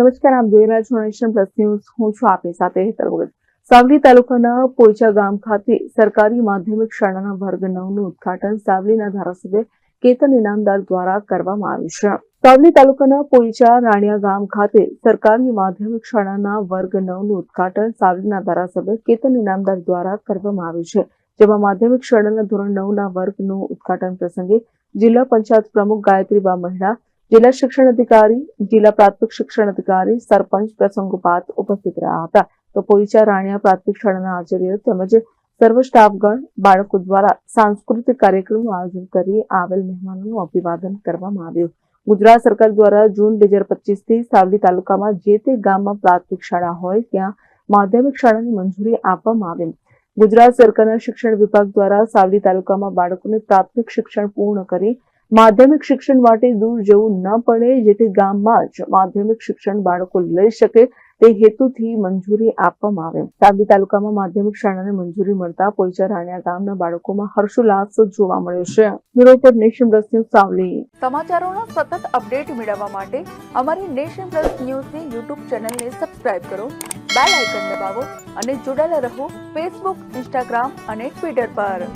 નમસ્કાર આપ જોઈ રહ્યા છો નેશન પ્લસ ન્યૂઝ. હું છું આપની સાથે હેતલ ભગત. સાવલી તાલુકાના પોઈચા ગામ ખાતે સરકારી માધ્યમિક શાળાના વર્ગ નવનું ઉદઘાટન સાવલીના ધારાસભ્ય કેતન ઇનામદાર દ્વારા કરવામાં આવ્યું છે. સાવલી તાલુકાના પોઈચા રાણિયા ગામ ખાતે સરકારી માધ્યમિક શાળાના વર્ગ નવનું ઉદ્ઘાટન સાવલીના ધારાસભ્ય કેતન ઇનામદાર દ્વારા કરવામાં આવ્યું છે. જેમાં માધ્યમિક શાળાના ધોરણ નવના વર્ગનું ઉદ્ઘાટન પ્રસંગે જિલ્લા પંચાયત પ્રમુખ ગાયત્રીબા મહિડા જિલ્લા શિક્ષણ અધિકારી જિલ્લા પ્રાથમિક શિક્ષણ અધિકારી સરપંચ પ્રસંગોપાત ઉપસ્થિત રહ્યા હતા તો પોઈચા રાણિયા પ્રાથમિક શાળાના આચાર્ય તેમજ સર્વ સ્ટાફગણ બાળકો દ્વારા સાંસ્કૃતિક કાર્યક્રમનું આયોજન કરી આવેલ મહેમાનોનું અભિવાદન કરવામાં આવ્યું ગુજરાત સરકાર દ્વારા જૂન બે હજાર પચીસથી સાવલી તાલુકામાં જે તે ગામમાં પ્રાથમિક શાળા હોય ત્યાં માધ્યમિક શાળાની મંજૂરી આપવામાં આવેલ ગુજરાત સરકારના શિક્ષણ વિભાગ દ્વારા સાવલી તાલુકામાં બાળકોને પ્રાથમિક શિક્ષણ પૂર્ણ કરી માધ્યમિક શિક્ષણ માટે દૂર જવું ન પડે, જેથી ગામમાં જ માધ્યમિક શિક્ષણ બાળકો લઈ શકે તે હેતુથી મંજૂરી આપવામાં આવે. સાવલી તાલુકામાં માધ્યમિક શાળાને મંજૂરી મળતા પોઈચા રાણિયા ગામના બાળકોમાં હર્ષોલ્લાસ જોવા મળ્યો છે. બ્યુરો પર નેશન પ્લસ ન્યૂઝ સાવલી. સમાચારોનો સતત અપડેટ મેળવવા માટે અમારી નેશન પ્લસ ન્યૂઝની યુટ્યુબ ચેનલને સબસ્ક્રાઇબ કરો, બેલ આઇકન દબાવો અને જોડાયેલા રહો ફેસબુક, ઇન્સ્ટાગ્રામ અને ટ્વિટર પર.